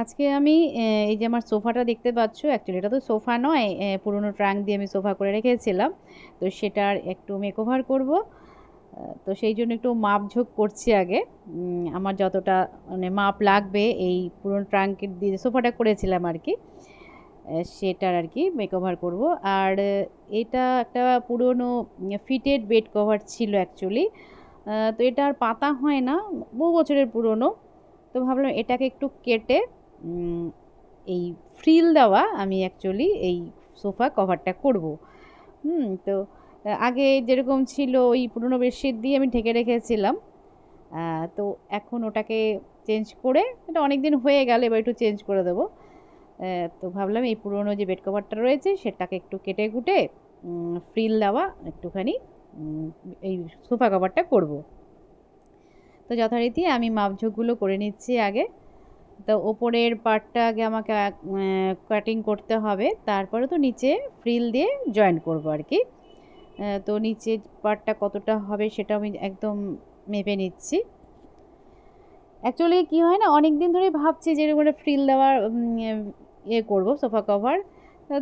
আজকে আমি এই যে আমার সোফাটা দেখতে পাচ্ছ অ্যাকচুয়ালি এটা তো সোফা নয় পুরনো ট্রাঙ্ক দিয়ে আমি সোফা করে রেখেছিলাম। তো সেটার একটু মেকওভার করব। তো সেই জন্য একটু মাপ ঝোঁক করছি আগে। আমার যতটা মানে মাপ লাগবে এই পুরনো ট্রাঙ্কের দিয়ে সোফাটা করেছিলাম আর কি সেটার আর কি মেকওভার করব। আর এটা একটা পুরনো ফিটেড বেড কভার ছিল অ্যাকচুয়ালি তো এটা আর পাতা হয় না, বহু বছরের পুরনো। তো ভাবলাম এটাকে একটু কেটে এই ফ্রিল দেওয়া আমি অ্যাকচুয়ালি এই সোফা কভারটা করব। হুম, তো, আগে যেরকম ছিল ওই পুরনো বেডশিট দিয়ে আমি ঢেকে রেখেছিলাম। তো এখন ওটাকে চেঞ্জ করে, এটা অনেক দিন হয়ে গেল, এবার একটু চেঞ্জ করে দেবো। তো ভাবলাম এই পুরনো যে বেড কভারটা রয়েছে, সেটাকে একটু কেটে কুটে ফ্রিল দেওয়া একটুখানি এই সোফা কভারটা করব। তো যথারীতি আমি মাপঝোঁকগুলো করে নিচ্ছি আগে। তো ওপরের পার্টটা আগে আমাকে কাটিং করতে হবে। তারপরে তো নিচে ফ্রিল দিয়ে জয়েন করব আর কি। তো নিচের পার্টটা কতটা হবে সেটা আমি একদম মেপে নিচ্ছি। অ্যাকচুয়ালি কী হয় না অনেক দিন ধরেই ভাবছি যে এরকম ফ্রিল দেওয়ার ইয়ে করব সোফা কভার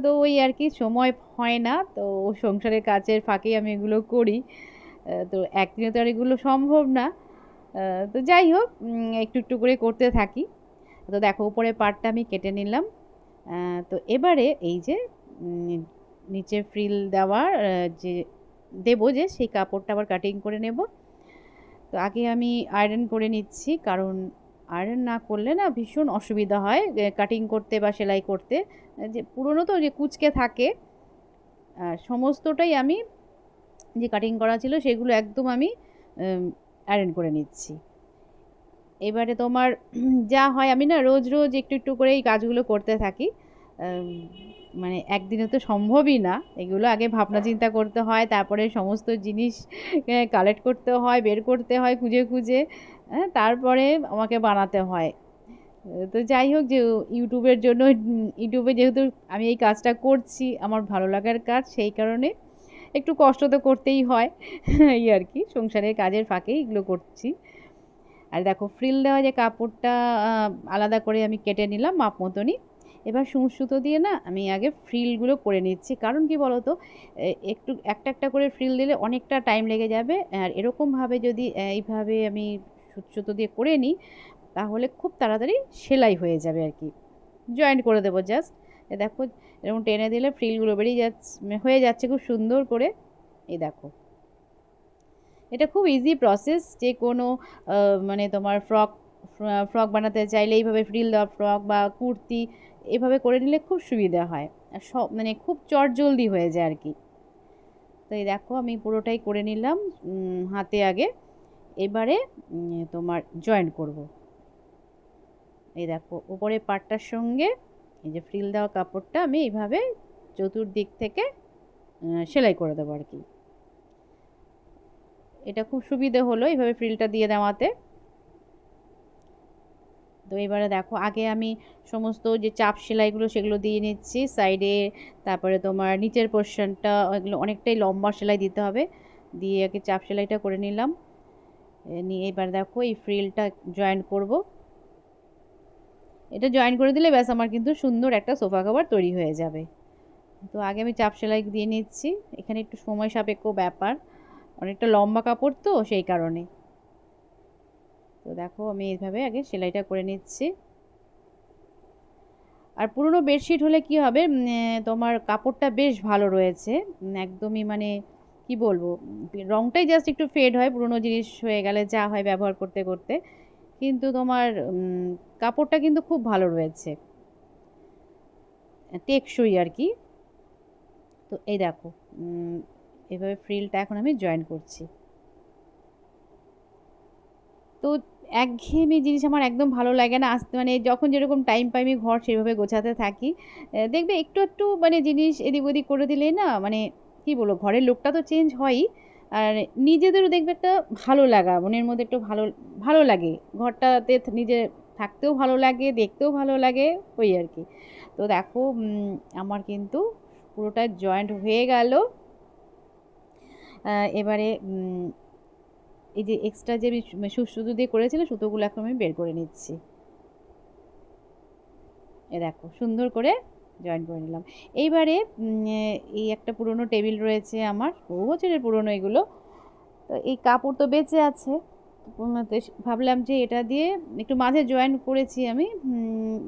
তো ওই আর কি, সময় হয় না। তো সংসারের কাজের ফাঁকেই আমি এগুলো করি। তো একদিনে তো আর এগুলো সম্ভব না। তো যাই হোক একটু একটু করে করতে থাকি। তো দেখো উপরে পার্টটা আমি কেটে নিলাম। তো এবারে এই যে নিচে ফ্রিল দেওয়ার যে দেবো যে, সেই কাপড়টা আবার কাটিং করে নেব। তো আগে আমি আয়রন করে নিচ্ছি, কারণ আয়রন না করলে না ভীষণ অসুবিধা হয় কাটিং করতে বা সেলাই করতে। যে পুরনো তো, যে কুচকে থাকে। সমস্তটাই আমি যে কাটিং করা ছিল, সেগুলো একদম আমি আয়রন করে নিচ্ছি। এবারে তোমার যা হয়, আমি না রোজ রোজ একটু একটু করে এই কাজগুলো করতে থাকি। মানে একদিনে তো সম্ভবই না। এগুলো আগে ভাবনা চিন্তা করতে হয়, তারপরে সমস্ত জিনিস কালেক্ট করতে হয়, বের করতে হয় খুঁজে খুঁজে তারপরে আমাকে বানাতে হয়। তো যাই হোক, যে ইউটিউবের জন্য, ইউটিউবে যেহেতু আমি এই কাজটা করছি, আমার ভালো লাগার কাজ, সেই কারণে একটু কষ্ট তো করতেই হয়, এই আর কি। সংসারের কাজের ফাঁকেই এগুলো করছি। আর দেখো ফ্রিল দেওয়া যে কাপড়টা আলাদা করে আমি কেটে নিলাম মাপ মতনই। এবার সুঁচ সুতো দিয়ে না আমি আগে ফ্রিলগুলো করে নিচ্ছি। কারণ কি বলো তো একটু, একটা একটা করে ফ্রিল দিলে অনেকটা টাইম লেগে যাবে। আর এরকমভাবে যদি এইভাবে আমি সুচ সুতো দিয়ে করে নিই, তাহলে খুব তাড়াতাড়ি সেলাই হয়ে যাবে আর কি। জয়েন্ট করে দেবো জাস্ট দেখো, এরকম টেনে দিলে ফ্রিলগুলো বেরিয়ে যাচ্ছে, হয়ে যাচ্ছে খুব সুন্দর করে। এই দেখো। এটা খুব ইজি প্রসেস যে কোনো মানে তোমার ফ্রক ফ্রক বানাতে চাইলে এইভাবে ফ্রিল দেওয়া ফ্রক বা কুর্তি, এভাবে করে নিলে খুব সুবিধা হয়। সব মানে খুব চটজলদি হয়ে যায় আর কি। তো এই দেখো, আমি পুরোটাই করে নিলাম হাতে আগে। এবারে তোমার জয়েন করব। এই দেখো উপরে পাটটার সঙ্গে এই যে ফ্রিল দেওয়া কাপড়টা আমি এইভাবে চতুর্দিক থেকে সেলাই করে দেবো আর কি। এটা খুব সুবিধে হলো এইভাবে ফ্রিলটা দিয়ে দেওয়াতে। তো এবারে দেখো, আগে আমি সমস্ত যে চাপ সেলাইগুলো সেগুলো দিয়ে নিচ্ছি, সাইডে তারপরে তোমার নিচের পোর্শনটা ওইগুলো অনেকটাই লম্বা সেলাই দিতে হবে। দিয়ে আগে চাপ সেলাইটা করে নিলাম। নিয়ে এবার দেখো এই ফ্রিলটা জয়েন করব। এটা জয়েন করে দিলে ব্যাস আমার কিন্তু সুন্দর একটা সোফা কভার তৈরি হয়ে যাবে। তো আগে আমি চাপ সেলাই দিয়ে নিচ্ছি। এখানে একটু সময় সাপেক্ষ ব্যাপার। অনেকটা লম্বা কাপড় তো, সেই কারণে। তো দেখো, আমি এইভাবে আগে সেলাইটা করে নিচ্ছি। আর পুরনো বেডশিট হলে কি হবে? তোমার কাপড়টা বেশ ভালো রয়েছে। একদমই মানে কি বলব? রংটাই জাস্ট একটু ফেড হয়, পুরনো জিনিস হয়ে গেলে যা হয় ব্যবহার করতে করতে। কিন্তু তোমার কাপড়টা কিন্তু খুব ভালো রয়েছে। টেকসই আর কি। তো এই দেখো এভাবে ফ্রিলটা এখন আমি জয়েন করছি। তো একঘেয়েমি জিনিস আমার একদম ভালো লাগে না। আসতে মানে যখন যেরকম টাইম পাই আমি ঘর সেভাবে গোছাতে থাকি দেখবে একটু একটু মানে জিনিস এদিক ওদিক করে দিলেই না মানে কি বলব ঘরের লোকটা তো চেঞ্জ হয়ই। আর নিজেদেরও দেখবে একটা ভালো লাগা, মনের মধ্যে একটু ভালো ভালো লাগে। ঘরটাতে নিজে থাকতেও ভালো লাগে, দেখতেও ভালো লাগে, ওই আর কি। তো দেখো আমার কিন্তু পুরোটা জয়েন্ট হয়ে গেল। এবারে এই যে এক্সট্রা যে আমি সুতো দিয়ে করেছিলাম সুতোগুলো এখন আমি বের করে নিচ্ছি। এ দেখো, সুন্দর করে জয়েন করে নিলাম। এইবারে এই একটা পুরনো টেবিল রয়েছে আমার, বহু বছরের পুরনো এগুলো। তো এই কাপড় তো বেঁচে আছে। ভাবলাম যে এটা দিয়ে একটু মাঝে জয়েন করেছি আমি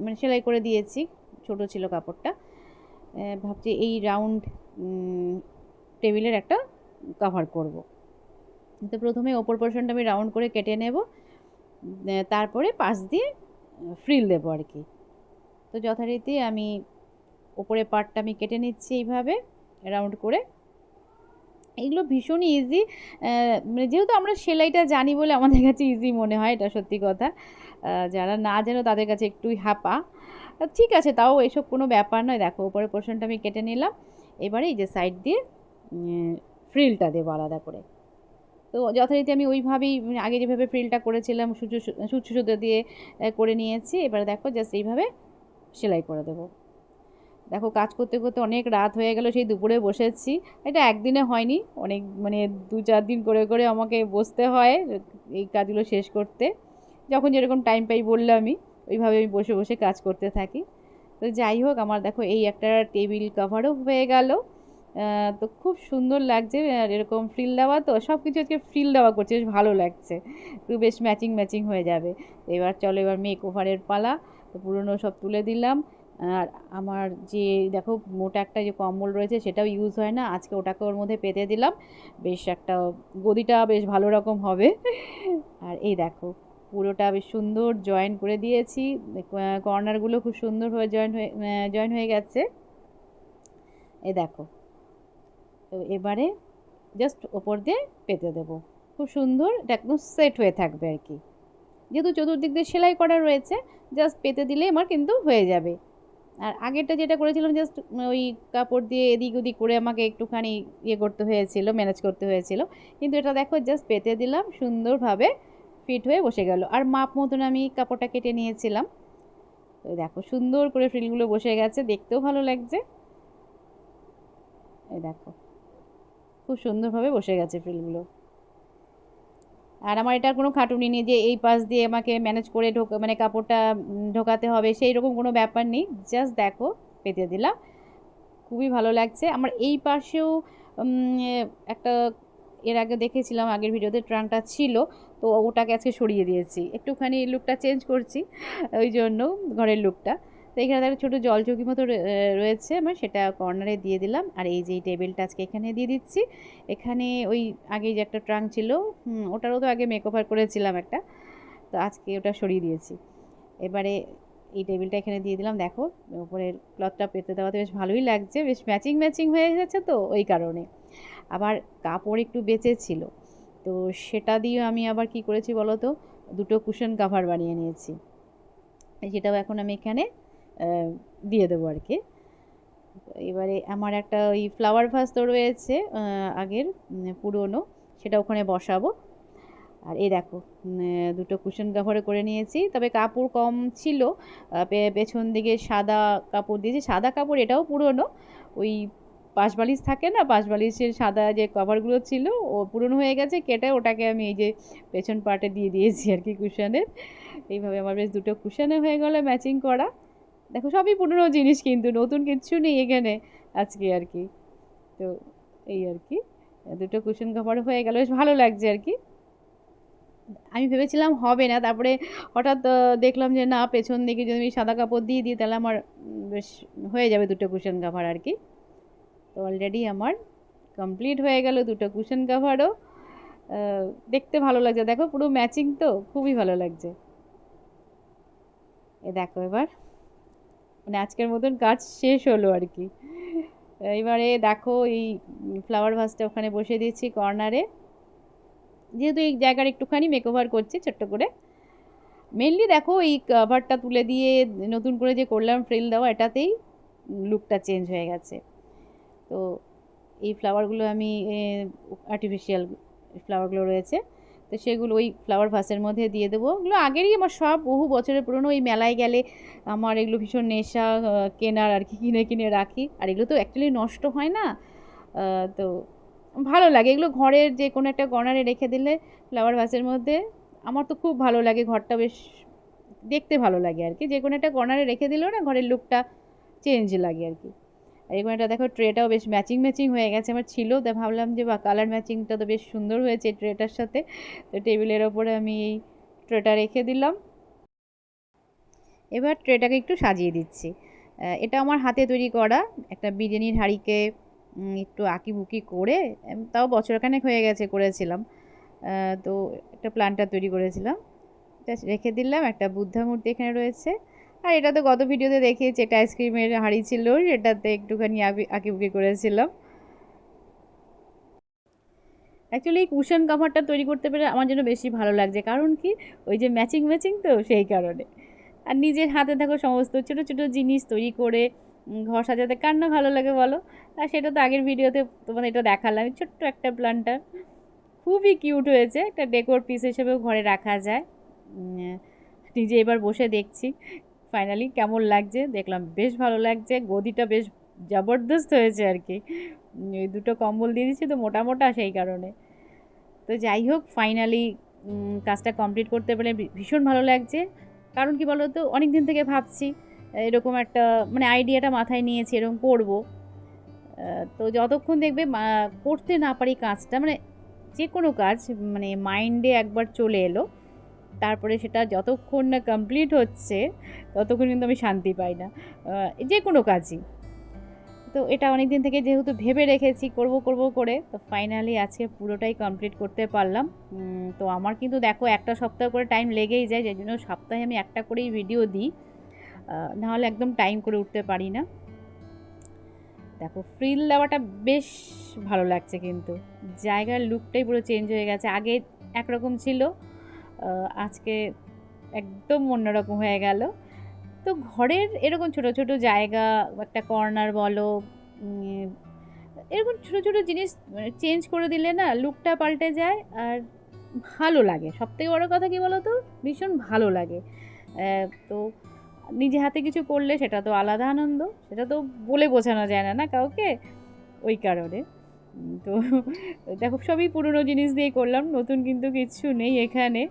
মানে সেলাই করে দিয়েছি, ছোট ছিল কাপড়টা। ভাবছি এই রাউন্ড টেবিলের একটা কভার করব। তো প্রথমে ওপর পোর্শনটা আমি রাউন্ড করে কেটে নেব। তারপরে পাশ দিয়ে ফ্রিল দেবো আর কি। তো যথারীতি আমি ওপরে পার্টটা আমি কেটে নিচ্ছি এইভাবে রাউন্ড করে। এগুলো ভীষণই ইজি মানে যেহেতু আমরা সেলাইটা জানি বলে আমাদের কাছে ইজি মনে হয়, এটা সত্যি কথা। যারা না জানো তাদের কাছে একটুই হাঁপা। ঠিক আছে, তাও এসব কোনো ব্যাপার নয়। দেখো, ওপরের পোর্শনটা আমি কেটে নিলাম। এবারে এই যে সাইড দিয়ে ফ্রিলটা দেবো আলাদা করে। তো যথারীতি আমি ওইভাবেই মানে আগে যেভাবে ফ্রিলটা করেছিলাম সূচু সূচু সুতো দিয়ে করে নিয়েছি। এবারে দেখো জাস্ট এইভাবে সেলাই করে দেবো। দেখো কাজ করতে করতে অনেক রাত হয়ে গেল, সেই দুপুরে বসেছি। এটা একদিনে হয়নি, অনেক মানে দু চার দিন করে করে আমাকে বসতে হয়, এই কাজগুলো শেষ করতে। যখন যেরকম টাইম পাই বললে আমি, ওইভাবে আমি বসে বসে কাজ করতে থাকি। তো যাই হোক, আমার দেখো এই একটা টেবিল কভারও হয়ে গেল। তো খুব সুন্দর লাগছে আর এরকম ফ্রিল দেওয়া তো সব কিছু আজকে ফ্রিল দেওয়া করছে, বেশ ভালো লাগছে। একটু বেশ ম্যাচিং ম্যাচিং হয়ে যাবে। এবার চলো, এবার মেক ওভারের পালা। তো পুরনো সব তুলে দিলাম। আর আমার যে, দেখো, মোটা একটা যে কম্বল রয়েছে, সেটাও ইউজ হয় না। আজকে ওটাকে ওর মধ্যে পেতে দিলাম। বেশ একটা গদিটা বেশ ভালো রকম হবে। আর এই দেখো, পুরোটা বেশ সুন্দর জয়েন করে দিয়েছি। কর্নারগুলো খুব সুন্দরভাবে জয়েন হয়ে জয়েন হয়ে গেছে। এই দেখো তো এবারে জাস্ট ওপর দিয়ে পেতে দেবো। খুব সুন্দর, এটা একদম সেট হয়ে থাকবে আর কি। যেহেতু চতুর্দিক দিয়ে সেলাই করা রয়েছে জাস্ট পেতে দিলে আমার কিন্তু হয়ে যাবে। আর আগেরটা যেটা করেছিলাম জাস্ট ওই কাপড় দিয়ে এদিক ওদিক করে আমাকে একটুখানি ইয়ে করতে হয়েছিল ম্যানেজ করতে হয়েছিল। কিন্তু এটা দেখো জাস্ট পেতে দিলাম, সুন্দরভাবে ফিট হয়ে বসে গেল। আর মাপ মতন আমি কাপড়টা কেটে নিয়েছিলাম। তো দেখো, সুন্দর করে ফ্রিলগুলো বসে গেছে, দেখতেও ভালো লাগছে। এই দেখো। খুব সুন্দরভাবে বসে গেছে ফ্রিলগুলো আর আমার এটার কোনো খাটুনি নেই যে এই পাশ দিয়ে আমাকে ম্যানেজ করে ঢোক মানে কাপড়টা ঢোকাতে হবে, সেই রকম কোনো ব্যাপার নেই। জাস্ট দেখো, পেতে দিলাম। খুবই ভালো লাগছে। আমার এই পাশেও একটা, এর আগে দেখেছিলাম, আগের ভিডিওতে ট্রাঙ্কটা ছিল, তো ওটাকে আজকে সরিয়ে দিয়েছি। একটুখানি লুকটা চেঞ্জ করছি, ওই জন্য ঘরের লুকটা তো এখানে একটা ছোটো জল চৌকি মতো রয়েছে আমার, সেটা কর্নারে দিয়ে দিলাম। আর এই যে এই টেবিলটা আজকে এখানে দিয়ে দিচ্ছি। এখানে ওই আগে যে একটা ট্রাঙ্ক ছিল ওটারও তো আগে মেকওভার করেছিলাম একটা। তো আজকে ওটা সরিয়ে দিয়েছি। এবারে এই টেবিলটা এখানে দিয়ে দিলাম। দেখো, উপরের ক্লথটা পেতে দেওয়াতে বেশ ভালোই লাগছে। বেশ ম্যাচিং ম্যাচিং হয়ে গেছে তো, ওই কারণে। আবার কাপড় একটু বেঁচে ছিল। তো সেটা দিয়ে আমি আবার কি করেছি বলো তো? দুটো কুশন কাভার বানিয়ে নিয়েছি। সেটাও এখন আমি এখানে দিয়ে দেবো আর কি। এবারে আমার একটা ওই ফ্লাওয়ার ভাস তো রয়েছে আগের পুরনো, সেটা ওখানে বসাবো। আর এই দেখো দুটো কুশন কাভারে করে নিয়েছি, তবে কাপড় কম ছিল পেছন দিকে সাদা কাপড় দিয়েছি, সাদা কাপড় এটাও পুরনো, ওই পাশবালিশ থাকে না, পাশবালিশের সাদা যে কভারগুলো ছিল, ও পুরনো হয়ে গেছে, কেটে ওটাকে আমি এই যে পেছন পার্টে দিয়ে দিয়েছি আর কি কুশনের এইভাবে আমার বেশ দুটো কুশনে হয়ে গেলো ম্যাচিং করা। দেখো, সবই পুরনো জিনিস কিন্তু, নতুন কিচ্ছু নেই এখানে আজকে আর কি। তো এই আর কি, দুটো কুশন কভার হয়ে গেল, বেশ ভালো লাগছে আর কি। আমি ভেবেছিলাম হবে না, তারপরে হঠাৎ দেখলাম যে না, পেছন দিকে যদি আমি সাদা কাপড় দিয়ে দিই, তাহলে আমার বেশ হয়ে যাবে দুটো কুশন কাভার আর কি। তো অলরেডি আমার কমপ্লিট হয়ে গেল দুটো কুশন কাভারও দেখতে ভালো লাগছে। দেখো, পুরো ম্যাচিং তো, খুবই ভালো লাগছে। এ দেখো এবার। মানে আজকের মতন কাজ শেষ হলো আর কি। এবারে দেখো এই ফ্লাওয়ার ভাসটা ওখানে বসে দিচ্ছি কর্নারে যেহেতু এই জায়গার একটুখানি মেকওভার করছি ছোট্ট করে। মেনলি দেখো এই কাভারটা তুলে দিয়ে নতুন করে যে করলাম ফ্রিল দেওয়া, এটাতেই লুকটা চেঞ্জ হয়ে গেছে। তো এই ফ্লাওয়ারগুলো আমি আর্টিফিশিয়াল ফ্লাওয়ারগুলো রয়েছে। তো সেগুলো ওই ফ্লাওয়ার ভাসের মধ্যে দিয়ে দেবো। ওগুলো আগেরই আমার সব বহু বছরের পুরনো, ওই মেলায় গেলে আমার এগুলো ভীষণ নেশা কেনার আর কি, কিনে কিনে রাখি। আর এগুলো তো অ্যাকচুয়ালি নষ্ট হয় না। তো ভালো লাগে। এগুলো ঘরের যে কোনো একটা কর্নারে রেখে দিলে ফ্লাওয়ার ভাসের মধ্যে আমার তো খুব ভালো লাগে। ঘরটা বেশ দেখতে ভালো লাগে আর কি। যে কোনো একটা কর্নারে রেখে দিলেও না ঘরের লুকটা চেঞ্জ লাগে আর কি। আর এই কোণাটা দেখো ট্রেটাও বেশ ম্যাচিং ম্যাচিং হয়ে গেছে। আমার ছিল, তা ভাবলাম যে, বা কালার ম্যাচিংটা তো বেশ সুন্দর হয়েছে ট্রেটার সাথে। তো টেবিলের ওপরে আমি এই ট্রেটা রেখে দিলাম। এবার ট্রেটাকে একটু সাজিয়ে দিচ্ছি। এটা আমার হাতে তৈরি করা একটা বিরিয়ানির হাঁড়িকে একটু আঁকিবুকি করে তাও বছরখানেক হয়ে গেছে করেছিলাম। তো একটা প্ল্যানটা তৈরি করেছিলাম। রেখে দিলাম। একটা বুদ্ধা মূর্তি এখানে রয়েছে। আর এটা তো গত ভিডিওতে দেখিয়েছি, একটা আইসক্রিমের হাঁড়ি ছিল এটাতে একটুখানি আঁকি- আঁকিবুকি করেছিলাম। অ্যাকচুয়ালি এই কুশন কাভারটা তৈরি করতে পেরে আমার জন্য বেশি ভালো লাগছে, কারণ কি? ওই যে ম্যাচিং ম্যাচিং তো সেই কারণে। আর নিজের হাতে থাকো সমস্ত ছোটো ছোটো জিনিস তৈরি করে ঘর সাজাতে কার না ভালো লাগে বলো? আর সেটা তো আগের ভিডিওতে তোমাদের এটা দেখালাম, ছোট্ট একটা প্ল্যান্টার খুবই কিউট হয়েছে, একটা ডেকোর পিস হিসেবেও ঘরে রাখা যায়। নিজে এবার বসে দেখছি। ফাইনালি কেমন লাগছে? দেখলাম বেশ ভালো লাগছে। গদিটা বেশ জবরদস্ত হয়েছে আর কি ওই দুটো কম্বল দিয়ে দিচ্ছি তো মোটা মোটা সেই কারণে। তো যাই হোক ফাইনালি কাজটা কমপ্লিট করতে পারলে ভীষণ ভালো লাগছে। কারণ কি বলো তো অনেক দিন থেকে ভাবছি, এরকম একটা মানে আইডিয়াটা মাথায় নিয়েছি, এরকম করব। তো যতক্ষণ দেখবে করতে না পারি কাজটা মানে যে কোনো কাজ মানে মাইন্ডে একবার চলে এলো। তারপরে সেটা যতক্ষণ না কমপ্লিট হচ্ছে, ততক্ষণ কিন্তু আমি শান্তি পাই না। যে কোনো কাজই। তো এটা অনেক দিন থেকে যেহেতু ভেবে রেখেছি, করব করব করে, তো ফাইনালি আজকে পুরোটাই কমপ্লিট করতে পারলাম। তো আমার কিন্তু দেখো একটা সপ্তাহ করে টাইম লেগেই যায় যার জন্য সপ্তাহে আমি একটা করেই ভিডিও দিই। নাহলে একদম টাইম করে উঠতে পারি না। দেখো ফ্রিল দেওয়াটা বেশ ভালো লাগছে কিন্তু। জায়গার লুকটাই পুরো চেঞ্জ হয়ে গেছে। আগে একরকম ছিল আজকে একদম অন্যরকম হয়ে গেল। তো ঘরের এরকম ছোট ছোট জায়গা, একটা কর্নার বলো এরকম ছোট ছোট জিনিস চেঞ্জ করে দিলে না লুকটা পাল্টে যায় আর ভালো লাগে। সবথেকে বড় কথা কি বলো তো ভীষণ ভালো লাগে। তো নিজে হাতে কিছু করলে সেটা তো আলাদা আনন্দ। সেটা তো বলে বোঝানো যায় না না কাউকে? ওই কারণে। তো দেখো সবই পুরনো জিনিস দিয়ে করলাম, নতুন কিন্তু কিচ্ছু নেই এখানে।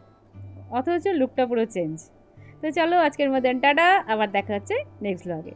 অথচ লুকটা পুরো চেঞ্জ তো চলো আজকের মধ্যে টাটা আবার দেখা হচ্ছে নেক্সট ব্লগে